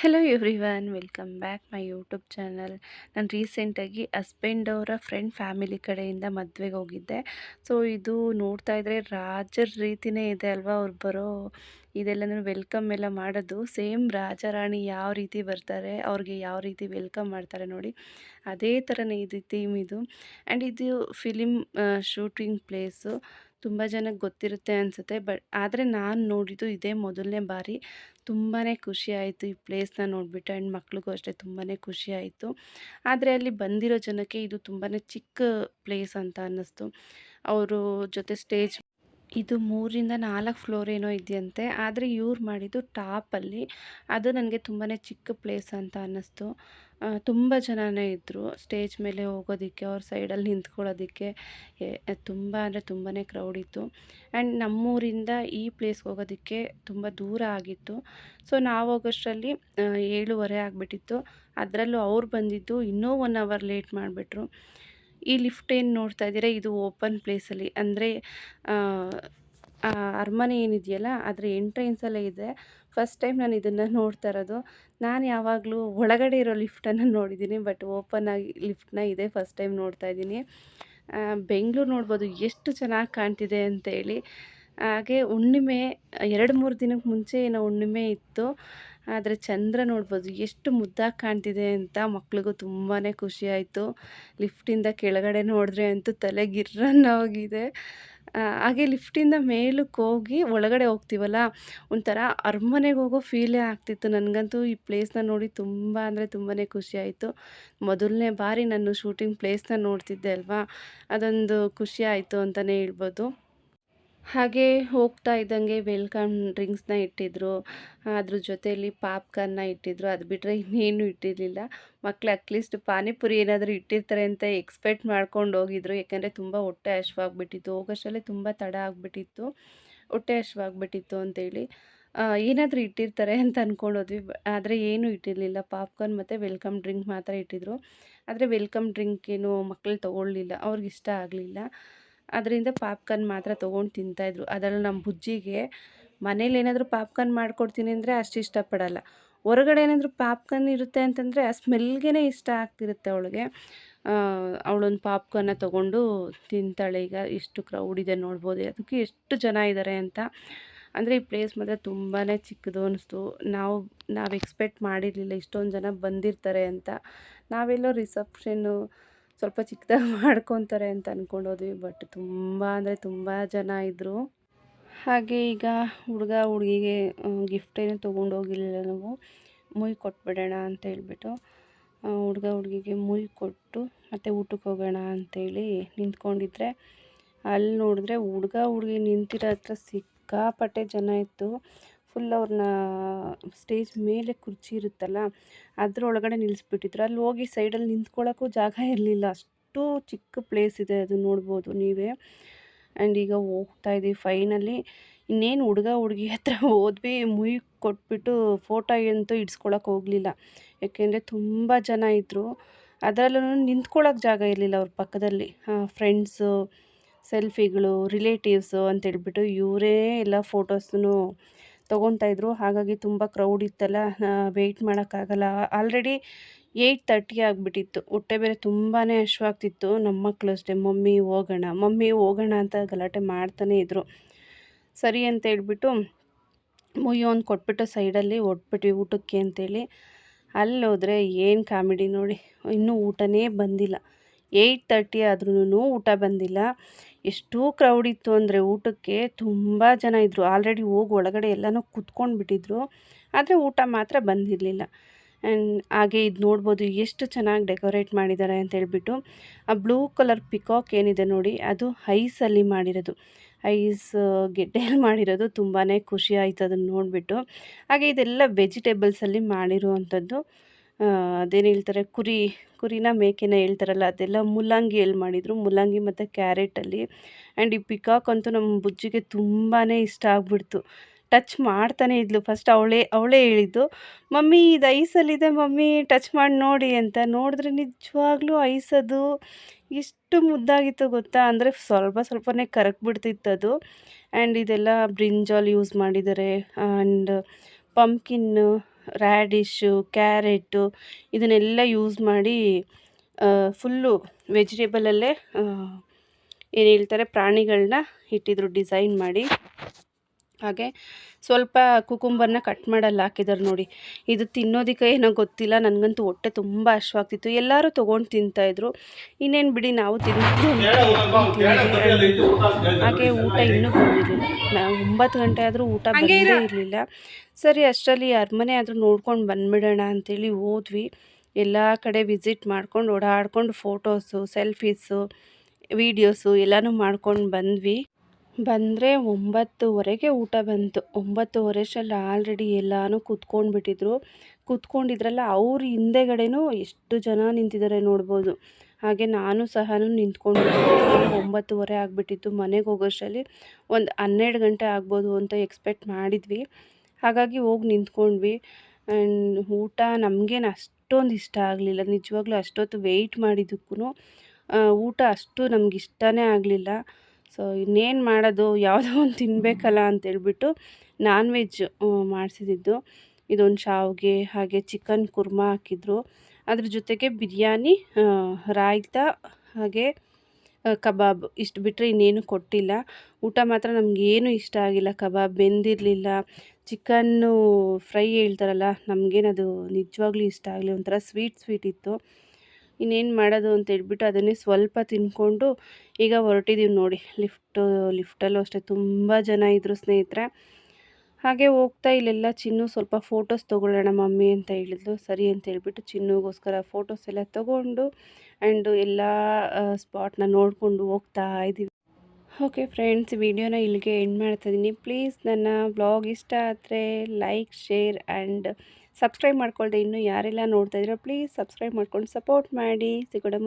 Hello everyone welcome back my YouTube channel ನಾನು ರೀಸೆಂಟಾಗಿ husband ಅವರ ಫ್ರೆಂಡ್ ಫ್ಯಾಮಿಲಿ ಕಡೆಯಿಂದ ಮದುವೆಗೆ ಹೋಗಿದ್ದೆ. ಸೊ ಇದು ನೋಡ್ತಾ ಇದ್ರೆ ರಾಜರ ರೀತಿಯೇ ಇದೆ ಅಲ್ವಾ ಅವ್ರು ಬರೋ ಇದೆಲ್ಲನೂ ವೆಲ್ಕಮ್ ಎಲ್ಲ ಮಾಡೋದು. ಸೇಮ್ ರಾಜ ರಾಣಿ ಯಾವ ರೀತಿ ಬರ್ತಾರೆ, ಅವ್ರಿಗೆ ಯಾವ ರೀತಿ ವೆಲ್ಕಮ್ ಮಾಡ್ತಾರೆ ನೋಡಿ. ಅದೇ ಥರನೇ ಇದು ಥೀಮ್ ಇದು. ಆ್ಯಂಡ್ ಇದು ಫಿಲಿಮ್ ಶೂಟಿಂಗ್ ಪ್ಲೇಸು ತುಂಬ ಜನಕ್ಕೆ ಗೊತ್ತಿರುತ್ತೆ ಅನಿಸುತ್ತೆ. ಬಟ್ ಆದರೆ ನಾನು ನೋಡಿದ್ದು ಇದೇ ಮೊದಲನೇ ಬಾರಿ. ತುಂಬಾ ಖುಷಿ ಆಯಿತು ಈ ಪ್ಲೇಸ್ನ ನೋಡಿಬಿಟ್ಟು. ಆ್ಯಂಡ್ ಮಕ್ಳಿಗೂ ಅಷ್ಟೇ ತುಂಬಾ ಖುಷಿ ಆಯಿತು. ಆದರೆ ಅಲ್ಲಿ ಬಂದಿರೋ ಜನಕ್ಕೆ ಇದು ತುಂಬಾ ಚಿಕ್ಕ ಪ್ಲೇಸ್ ಅಂತ ಅನ್ನಿಸ್ತು. ಅವರು ಜೊತೆ ಸ್ಟೇಜ್ ಇದು ಮೂರಿಂದ ನಾಲ್ಕು ಫ್ಲೋರ್ ಏನೋ ಇದೆಯಂತೆ. ಆದರೆ ಇವ್ರು ಮಾಡಿದ್ದು ಟಾಪಲ್ಲಿ ಅದು ನನಗೆ ತುಂಬಾ ಚಿಕ್ಕ ಪ್ಲೇಸ್ ಅಂತ ಅನ್ನಿಸ್ತು. ತುಂಬ ಜನನೇ ಇದ್ದರು ಸ್ಟೇಜ್ ಮೇಲೆ ಹೋಗೋದಕ್ಕೆ, ಅವ್ರ ಸೈಡಲ್ಲಿ ನಿಂತ್ಕೊಳ್ಳೋದಕ್ಕೆ ತುಂಬ ಅಂದರೆ ತುಂಬಾ ಕ್ರೌಡ್ ಇತ್ತು. ಆ್ಯಂಡ್ ನಮ್ಮೂರಿಂದ ಈ ಪ್ಲೇಸ್ಗೆ ಹೋಗೋದಕ್ಕೆ ತುಂಬ ದೂರ ಆಗಿತ್ತು. ಸೊ ನಾವು ಹೋಗೋಷ್ಟರಲ್ಲಿ ಏಳುವರೆ ಆಗಿಬಿಟ್ಟಿತ್ತು. ಅದರಲ್ಲೂ ಅವ್ರು ಬಂದಿದ್ದು ಇನ್ನೂ ಒನ್ ಅವರ್ ಲೇಟ್ ಮಾಡಿಬಿಟ್ರು. ಈ ಲಿಫ್ಟ್ ಏನು ನೋಡ್ತಾ ಇದ್ದೀರಾ? ಇದು ಓಪನ್ ಪ್ಲೇಸಲ್ಲಿ ಅಂದರೆ ಅರಮನೆ ಏನಿದೆಯಲ್ಲ, ಅದರ ಎಂಟ್ರೆನ್ಸಲ್ಲೇ ಇದೆ. ಫಸ್ಟ್ ಟೈಮ್ ನಾನು ಇದನ್ನು ನೋಡ್ತಾ ಇರೋದು. ನಾನು ಯಾವಾಗಲೂ ಒಳಗಡೆ ಇರೋ ಲಿಫ್ಟನ್ನು ನೋಡಿದ್ದೀನಿ ಬಟ್ ಓಪನ್ ಆಗಿ ಲಿಫ್ಟನ್ನ ಇದೇ ಫಸ್ಟ್ ಟೈಮ್ ನೋಡ್ತಾ ಇದ್ದೀನಿ. ಬೆಂಗಳೂರು ನೋಡ್ಬೋದು ಎಷ್ಟು ಚೆನ್ನಾಗಿ ಕಾಣ್ತಿದೆ ಅಂತೇಳಿ ಹಾಗೆ ಹುಣ್ಣಿಮೆ, ಎರಡು ಮೂರು ದಿನಕ್ಕೆ ಮುಂಚೆ ಏನೋ ಹುಣ್ಣಿಮೆ ಇತ್ತು. ಆದರೆ ಚಂದ್ರ ನೋಡ್ಬೋದು, ಎಷ್ಟು ಮುದ್ದಾಗಿ ಕಾಣ್ತಿದೆ ಅಂತ ಮಕ್ಳಿಗೂ ತುಂಬಾ ಖುಷಿ ಆಯಿತು. ಲಿಫ್ಟಿಂದ ಕೆಳಗಡೆ ನೋಡಿದ್ರೆ ಅಂತೂ ತಲೆ ಗಿರ್ರನ್ನೋಗಿದೆ. ಹಾಗೆ ಲಿಫ್ಟಿಂದ ಮೇಲಕ್ಕೆ ಹೋಗಿ ಒಳಗಡೆ ಹೋಗ್ತೀವಲ್ಲ, ಒಂಥರ ಅರಮನೆಗೆ ಹೋಗೋ ಫೀಲೇ ಆಗ್ತಿತ್ತು ನನಗಂತೂ ಈ ಪ್ಲೇಸ್ನ ನೋಡಿ ತುಂಬ ಅಂದರೆ ತುಂಬಾ ಖುಷಿ ಆಯಿತು. ಮೊದಲನೇ ಬಾರಿ ನಾನು ಶೂಟಿಂಗ್ ಪ್ಲೇಸ್ನ ನೋಡ್ತಿದ್ದೆ ಅಲ್ವಾ, ಅದೊಂದು ಖುಷಿ ಆಯಿತು ಅಂತಲೇ ಹೇಳ್ಬೋದು. ಹಾಗೆ ಹೋಗ್ತಾ ಇದ್ದಂಗೆ ವೆಲ್ಕಮ್ ಡ್ರಿಂಕ್ಸ್ನ ಇಟ್ಟಿದ್ರು. ಅದ್ರ ಜೊತೆಯಲ್ಲಿ ಪಾಪ್ಕಾರ್ನ್ನ ಇಟ್ಟಿದ್ರು. ಅದು ಬಿಟ್ಟರೆ ಇನ್ನೇನು ಇಟ್ಟಿರಲಿಲ್ಲ. ಮಕ್ಕಳು ಅಟ್ಲೀಸ್ಟ್ ಪಾನಿಪುರಿ ಏನಾದರೂ ಇಟ್ಟಿರ್ತಾರೆ ಅಂತ ಎಕ್ಸ್ಪೆಕ್ಟ್ ಮಾಡ್ಕೊಂಡು ಹೋಗಿದ್ರು. ಯಾಕಂದರೆ ತುಂಬ ಹೊಟ್ಟೆ ಹಶ್ವಾಗ್ಬಿಟ್ಟಿತ್ತು. ಹೋಗೋಷ್ಟರಲ್ಲೇ ತುಂಬ ತಡ ಆಗಿಬಿಟ್ಟಿತ್ತು. ಹೊಟ್ಟೆ ಹಶ್ವಾಗ್ಬಿಟ್ಟಿತ್ತು ಅಂತೇಳಿ. ಏನಾದರೂ ಇಟ್ಟಿರ್ತಾರೆ ಅಂತ ಅಂದ್ಕೊಂಡೋದ್ವಿ ಆದರೆ ಏನೂ ಇಟ್ಟಿರಲಿಲ್ಲ. ಪಾಪ್ಕಾರ್ನ್ ಮತ್ತು ವೆಲ್ಕಮ್ ಡ್ರಿಂಕ್ ಮಾತ್ರ ಇಟ್ಟಿದ್ರು. ಆದರೆ ವೆಲ್ಕಮ್ ಡ್ರಿಂಕ್ ಏನು ಮಕ್ಕಳು ತೊಗೊಳ್ಳಿಲ್ಲ. ಅವ್ರಿಗೆ ಇಷ್ಟ ಆಗಲಿಲ್ಲ. ಅದರಿಂದ ಪಾಪ್ಕಾರ್ನ್ ಮಾತ್ರ ತೊಗೊಂಡು ತಿಂತಾಯಿದ್ರು ಅದರಲ್ಲಿ ನಮ್ಮ ಬುಜ್ಜಿಗೆ ಮನೇಲಿ ಏನಾದರೂ ಪಾಪ್ಕಾರ್ನ್ ಮಾಡ್ಕೊಡ್ತೀನಿ ಅಂದರೆ ಅಷ್ಟು ಇಷ್ಟಪಡಲ್ಲ. ಹೊರಗಡೆ ಏನಾದರೂ ಪಾಪ್ಕಾರ್ನ್ ಇರುತ್ತೆ ಅಂತಂದರೆ ಆ ಸ್ಮೆಲ್ಗೆ ಇಷ್ಟ ಆಗ್ತಿರುತ್ತೆ ಅವಳಿಗೆ. ಅವಳೊಂದು ಪಾಪ್ಕಾರ್ನ ತೊಗೊಂಡು ತಿಂತಾಳೆ. ಈಗ ಇಷ್ಟು ಕ್ರೌಡ್ ಇದೆ ನೋಡ್ಬೋದು. ಅದಕ್ಕೆ ಎಷ್ಟು ಜನ ಇದ್ದಾರೆ ಅಂತ. ಅಂದರೆ ಈ ಪ್ಲೇಸ್ ಮಾತ್ರ ತುಂಬಾ ಚಿಕ್ಕದು ಅನ್ನಿಸ್ತು ನಾವು ನಾವು ಎಕ್ಸ್ಪೆಕ್ಟ್ ಮಾಡಿರಲಿಲ್ಲ ಇಷ್ಟೊಂದು ಜನ ಬಂದಿರ್ತಾರೆ ಅಂತ. ನಾವೆಲ್ಲೋ ರಿಸೆಪ್ಷನ್ನು ಸ್ವಲ್ಪ ಚಿಕ್ಕದಾಗಿ ಮಾಡ್ಕೊತಾರೆ ಅಂತ ಅಂದ್ಕೊಂಡೋದ್ವಿ ಬಟ್ ತುಂಬ ಅಂದರೆ ತುಂಬ ಜನ ಇದ್ದರು ಹಾಗೆ ಈಗ ಹುಡುಗ ಹುಡುಗಿಗೆ ಗಿಫ್ಟ್ ಏನು ತೊಗೊಂಡೋಗಿರಲಿಲ್ಲ ನಾವು. ಮುಯ್ ಕೊಟ್ಬಿಡೋಣ ಅಂತ ಹೇಳ್ಬಿಟ್ಟು ಹುಡುಗ ಹುಡುಗಿಗೆ ಮುಯ್ ಕೊಟ್ಟು ಮತ್ತು ಊಟಕ್ಕೆ ಹೋಗೋಣ ಅಂತೇಳಿ ನಿಂತ್ಕೊಂಡಿದ್ರೆ, ಅಲ್ಲಿ ನೋಡಿದ್ರೆ ಹುಡುಗ ಹುಡುಗಿ ನಿಂತಿರೋ ಹತ್ರ ಸಿಕ್ಕಾಪಟ್ಟೆ ಜನ ಇತ್ತು. ಫುಲ್ ಅವ್ರನ್ನ ಸ್ಟೇಜ್ ಮೇಲೆ ಕುರ್ಚಿ ಇರುತ್ತಲ್ಲ, ಅದರೊಳಗಡೆ ನಿಲ್ಲಿಸ್ಬಿಟ್ಟಿದ್ರು ಅಲ್ಲಿ ಹೋಗಿ ಸೈಡಲ್ಲಿ ನಿಂತ್ಕೊಳ್ಳೋಕ್ಕೂ ಜಾಗ ಇರಲಿಲ್ಲ. ಅಷ್ಟು ಚಿಕ್ಕ ಪ್ಲೇಸ್ ಇದೆ ಅದು ನೋಡ್ಬೋದು ನೀವೇ. ಆ್ಯಂಡ್ ಈಗ ಹೋಗ್ತಾ ಇದ್ದೀವಿ ಫೈನಲಿ ಇನ್ನೇನು ಹುಡುಗ ಹುಡುಗಿ ಹತ್ರ ಹೋದ್ವಿ, ಮುಯ್ ಕೊಟ್ಬಿಟ್ಟು ಫೋಟೋ ಅಂತೂ ಇಡ್ಸ್ಕೊಳಕ್ಕೆ ಹೋಗಲಿಲ್ಲ. ಯಾಕೆಂದರೆ ತುಂಬ ಜನ ಇದ್ದರು ಅದರಲ್ಲೂ ನಿಂತ್ಕೊಳ್ಳೋಕೆ ಜಾಗ ಇರಲಿಲ್ಲ ಅವ್ರ ಪಕ್ಕದಲ್ಲಿ. ಫ್ರೆಂಡ್ಸು ಸೆಲ್ಫಿಗಳು ರಿಲೇಟಿವ್ಸು ಅಂತೇಳ್ಬಿಟ್ಟು ಇವರೇ ಎಲ್ಲ ಫೋಟೋಸನ್ನು ತೊಗೊತಾ ಹಾಗಾಗಿ ತುಂಬ ಕ್ರೌಡ್ ಇತ್ತಲ್ಲ. ವೆಯ್ಟ್ ಮಾಡೋಕ್ಕಾಗಲ್ಲ. ಆಲ್ರೆಡಿ ಏಯ್ಟ್ ತರ್ಟಿ ಆಗಿಬಿಟ್ಟಿತ್ತು. ಹೊಟ್ಟೆ ಬೇರೆ ತುಂಬಾ ಹಶ್ವಾಗ್ತಿತ್ತು. ನಮ್ಮ ಮಕ್ಕಳು ಅಷ್ಟೇ. ಮಮ್ಮಿ, ಹೋಗೋಣ. ಮಮ್ಮಿ, ಹೋಗೋಣ ಅಂತ ಗಲಾಟೆ ಮಾಡ್ತಾನೇ ಇದ್ದರು ಸರಿ ಅಂತ ಹೇಳ್ಬಿಟ್ಟು ಮುಯ್ಯೋ ಒಂದು ಕೊಟ್ಬಿಟ್ಟು ಸೈಡಲ್ಲಿ ಒಟ್ಬಿಟ್ವಿ ಊಟಕ್ಕೆ ಅಂತೇಳಿ. ಅಲ್ಲಿ ಹೋದರೆ ಏನು ಕಾಮಿಡಿ ನೋಡಿ. ಇನ್ನೂ ಊಟನೇ ಬಂದಿಲ್ಲ. ಏಯ್ಟ್ ತರ್ಟಿ ಆದ್ರೂ ಊಟ ಬಂದಿಲ್ಲ. ಎಷ್ಟು ಕ್ರೌಡ್ ಇತ್ತು ಅಂದರೆ ಊಟಕ್ಕೆ ತುಂಬ ಜನ ಇದ್ದರು ಆಲ್ರೆಡಿ ಹೋಗಿ ಒಳಗಡೆ ಎಲ್ಲನೂ ಕುತ್ಕೊಂಡು ಬಿಟ್ಟಿದ್ರು. ಆದರೆ ಊಟ ಮಾತ್ರ ಬಂದಿರಲಿಲ್ಲ. ಆ್ಯಂಡ್ ಹಾಗೆ ಇದು ನೋಡ್ಬೋದು ಎಷ್ಟು ಚೆನ್ನಾಗಿ ಡೆಕೋರೇಟ್ ಮಾಡಿದ್ದಾರೆ ಅಂತ ಹೇಳ್ಬಿಟ್ಟು, ಆ ಬ್ಲೂ ಕಲರ್ ಪಿಕಾಕ್ ಏನಿದೆ ನೋಡಿ, ಅದು ಐಸಲ್ಲಿ ಮಾಡಿರೋದು. ಐಸ್ ಗೆಡ್ಡೆಯಲ್ಲಿ ಮಾಡಿರೋದು. ತುಂಬಾ ಖುಷಿ ಆಯಿತು ಅದನ್ನು ನೋಡಿಬಿಟ್ಟು. ಹಾಗೆ ಇದೆಲ್ಲ ವೆಜಿಟೇಬಲ್ಸಲ್ಲಿ ಮಾಡಿರುವಂಥದ್ದು. ಅದೇನು ಹೇಳ್ತಾರೆ, ಕುರಿ, ಕುರಿನ ಮೇಕೆನ ಹೇಳ್ತಾರಲ್ಲ, ಅದೆಲ್ಲ ಮುಲ್ಲಂಗಿಯಲ್ಲಿ ಮಾಡಿದರು. ಮುಲ್ಲಂಗಿ ಮತ್ತು ಕ್ಯಾರೆಟಲ್ಲಿ. ಆ್ಯಂಡ್ ಈ ಪಿಕಾಕ್ ಅಂತೂ ನಮ್ಮ ಬುಜ್ಜಿಗೆ ತುಂಬಾ ಇಷ್ಟ ಆಗ್ಬಿಡ್ತು. ಟಚ್ ಮಾಡ್ತಾನೆ ಇದ್ಲು. ಫಸ್ಟ್ ಅವಳೇ ಅವಳೇ ಹೇಳಿದ್ದು, ಮಮ್ಮಿ, ಇದು ಐಸಲ್ಲಿದೆ ಮಮ್ಮಿ, ಟಚ್ ಮಾಡಿ ನೋಡಿ ಅಂತ. ನೋಡಿದ್ರೆ ನಿಜವಾಗ್ಲೂ ಐಸದು ಎಷ್ಟು ಮುದ್ದಾಗಿತ್ತು ಗೊತ್ತಾ? ಅಂದರೆ ಸ್ವಲ್ಪ ಸ್ವಲ್ಪನೇ ಕರಕ್ಬಿಡ್ತಿತ್ತು ಅದು. ಆ್ಯಂಡ್ ಇದೆಲ್ಲ ಬ್ರಿಂಜಾಲ್ ಯೂಸ್ ಮಾಡಿದ್ದಾರೆ. ಆ್ಯಂಡ್ ಪಂಪ್ಕಿನ್ನು ರ್ಯಾಡಿಶು ಕ್ಯಾರೆಟು ಇದನ್ನೆಲ್ಲ ಯೂಸ್ ಮಾಡಿ ಫುಲ್ಲು ವೆಜಿಟೇಬಲಲ್ಲೇ ಏನು ಹೇಳ್ತಾರೆ ಪ್ರಾಣಿಗಳನ್ನ ಇಟ್ಟಿದ್ರು ಡಿಸೈನ್ ಮಾಡಿ. ಹಾಗೆ ಸ್ವಲ್ಪ ಕುಕುಂಬರ್ನ ಕಟ್ ಮಾಡಲ್ಲ ಹಾಕಿದ್ದಾರೆ ನೋಡಿ. ಇದು ತಿನ್ನೋದಕ್ಕೆ ಏನೋ ಗೊತ್ತಿಲ್ಲ ನನಗಂತೂ ಹೊಟ್ಟೆ ತುಂಬ ಹಶ್ವಾಗ್ತಿತ್ತು ಎಲ್ಲರೂ ತೊಗೊಂಡು ತಿಂತಾಯಿದ್ರು ಇನ್ನೇನು ಬಿಡಿ ನಾವು ತಿಂದು ಹಾಗೆ ಊಟ ಇನ್ನೂ ಬಂದಿರಲಿಲ್ಲ. ನಾವು ಒಂಬತ್ತು ಗಂಟೆ ಆದರೂ ಊಟ ಬಂದೇ ಇರಲಿಲ್ಲ. ಸರಿ ಅಷ್ಟರಲ್ಲಿ ಅರಮನೆ ಆದರೂ ನೋಡ್ಕೊಂಡು ಬಂದ್ಬಿಡೋಣ ಅಂಥೇಳಿ ಹೋದ್ವಿ. ಎಲ್ಲ ಕಡೆ ವಿಸಿಟ್ ಮಾಡ್ಕೊಂಡು ಓಡಾಡ್ಕೊಂಡು ಫೋಟೋಸು ಸೆಲ್ಫೀಸು ವೀಡಿಯೋಸು ಎಲ್ಲನೂ ಮಾಡ್ಕೊಂಡು ಬಂದ್ವಿ. ಬಂದರೆ ಒಂಬತ್ತುವರೆಗೆ ಊಟ ಬಂತು. ಒಂಬತ್ತುವರೆ ಅಷ್ಟರಲ್ಲಿ ಆಲ್ರೆಡಿ ಎಲ್ಲನೂ ಕೂತ್ಕೊಂಡ್ಬಿಟ್ಟಿದ್ರು. ಕೂತ್ಕೊಂಡಿದ್ರಲ್ಲ ಅವ್ರ ಹಿಂದೆಗಡೆನೂ ಎಷ್ಟು ಜನ ನಿಂತಿದ್ದಾರೆ ನೋಡ್ಬೋದು. ಹಾಗೆ ನಾನು ಸಹ ನಿಂತ್ಕೊಂಡು ಒಂಬತ್ತುವರೆ ಆಗಿಬಿಟ್ಟಿತ್ತು. ಮನೆಗೆ ಹೋಗೋಷ್ಟರಲ್ಲಿ ಒಂದು ಹನ್ನೆರಡು ಗಂಟೆ ಆಗ್ಬೋದು ಅಂತ ಎಕ್ಸ್ಪೆಕ್ಟ್ ಮಾಡಿದ್ವಿ. ಹಾಗಾಗಿ ಹೋಗಿ ನಿಂತ್ಕೊಂಡ್ವಿ. ಆ್ಯಂಡ್ ಊಟ ನಮಗೇನು ಅಷ್ಟೊಂದು ಇಷ್ಟ ಆಗಲಿಲ್ಲ. ನಿಜವಾಗ್ಲೂ ಅಷ್ಟೊತ್ತು ವೆಯ್ಟ್ ಮಾಡಿದ್ದಕ್ಕೂ ಊಟ ಅಷ್ಟು ನಮ್ಗೆ ಇಷ್ಟನೇ ಆಗಲಿಲ್ಲ. ಸೊ ಇನ್ನೇನು ಮಾಡೋದು, ಯಾವುದೋ ಒಂದು ತಿನ್ನಬೇಕಲ್ಲ ಅಂತೇಳ್ಬಿಟ್ಟು ನಾನ್ ವೆಜ್ ಮಾಡಿಸಿದ್ದು ಇದೊಂದು ಶಾವಿಗೆ, ಹಾಗೆ ಚಿಕನ್ ಕುರ್ಮಾ ಹಾಕಿದ್ರು. ಅದ್ರ ಜೊತೆಗೆ ಬಿರಿಯಾನಿ ರಾಯ್ತ, ಹಾಗೆ ಕಬಾಬ್. ಇಷ್ಟು ಬಿಟ್ಟರೆ ಇನ್ನೇನು ಕೊಟ್ಟಿಲ್ಲ. ಊಟ ಮಾತ್ರ ನಮಗೇನು ಇಷ್ಟ ಆಗಿಲ್ಲ. ಕಬಾಬ್ ಬೆಂದಿರಲಿಲ್ಲ. ಚಿಕನ್ನು ಫ್ರೈ ಹೇಳ್ತಾರಲ್ಲ ನಮಗೇನದು ನಿಜವಾಗ್ಲೂ ಇಷ್ಟ ಆಗಲಿ ಒಂಥರ ಸ್ವೀಟ್ ಸ್ವೀಟ್ ಇತ್ತು. ಇನ್ನೇನು ಮಾಡೋದು ಅಂತ ಹೇಳ್ಬಿಟ್ಟು ಅದನ್ನೇ ಸ್ವಲ್ಪ ತಿನ್ಕೊಂಡು ಈಗ ಹೊರಟಿದ್ದೀವಿ ನೋಡಿ. ಲಿಫ್ಟು ಲಿಫ್ಟಲ್ಲೂ ಅಷ್ಟೇ. ತುಂಬ ಜನ ಇದ್ದರು ಸ್ನೇಹಿತರೆ. ಹಾಗೆ ಹೋಗ್ತಾ ಇಲ್ಲೆಲ್ಲ ಚಿನ್ನು ಸ್ವಲ್ಪ ಫೋಟೋಸ್ ತೊಗೊಳ್ಳೋಣ ಮಮ್ಮಿ ಅಂತ ಹೇಳಿದ್ಲು. ಸರಿ ಅಂತ ಹೇಳ್ಬಿಟ್ಟು ಚಿನ್ನುಗೋಸ್ಕರ ಫೋಟೋಸ್ ಎಲ್ಲ ತೊಗೊಂಡು ಆ್ಯಂಡು ಎಲ್ಲ ಸ್ಪಾಟ್ನ ನೋಡಿಕೊಂಡು ಹೋಗ್ತಾ ಇದ್ದೀವಿ ಓಕೆ ಫ್ರೆಂಡ್ಸ್ ವಿಡಿಯೋನ ಇಲ್ಲಿಗೆ ಎಂಡ್ ಮಾಡ್ತಾಯಿದ್ದೀನಿ ಪ್ಲೀಸ್ ನನ್ನ ಬ್ಲಾಗ್ ಇಷ್ಟ ಆದರೆ ಲೈಕ್ ಶೇರ್ ಆ್ಯಂಡ್ ಸಬ್ಸ್ಕ್ರೈಬ್ ಮಾಡ್ಕೊಳ್ದೆ ಇನ್ನೂ ಯಾರೆಲ್ಲ ನೋಡ್ತಾ ಇದ್ದೀರೋ ಪ್ಲೀಸ್ ಸಬ್ಸ್ಕ್ರೈಬ್ ಮಾಡ್ಕೊಂಡು ಸಪೋರ್ಟ್ ಮಾಡಿ. ಸಿಗೋಣ ಮುಂದೆ.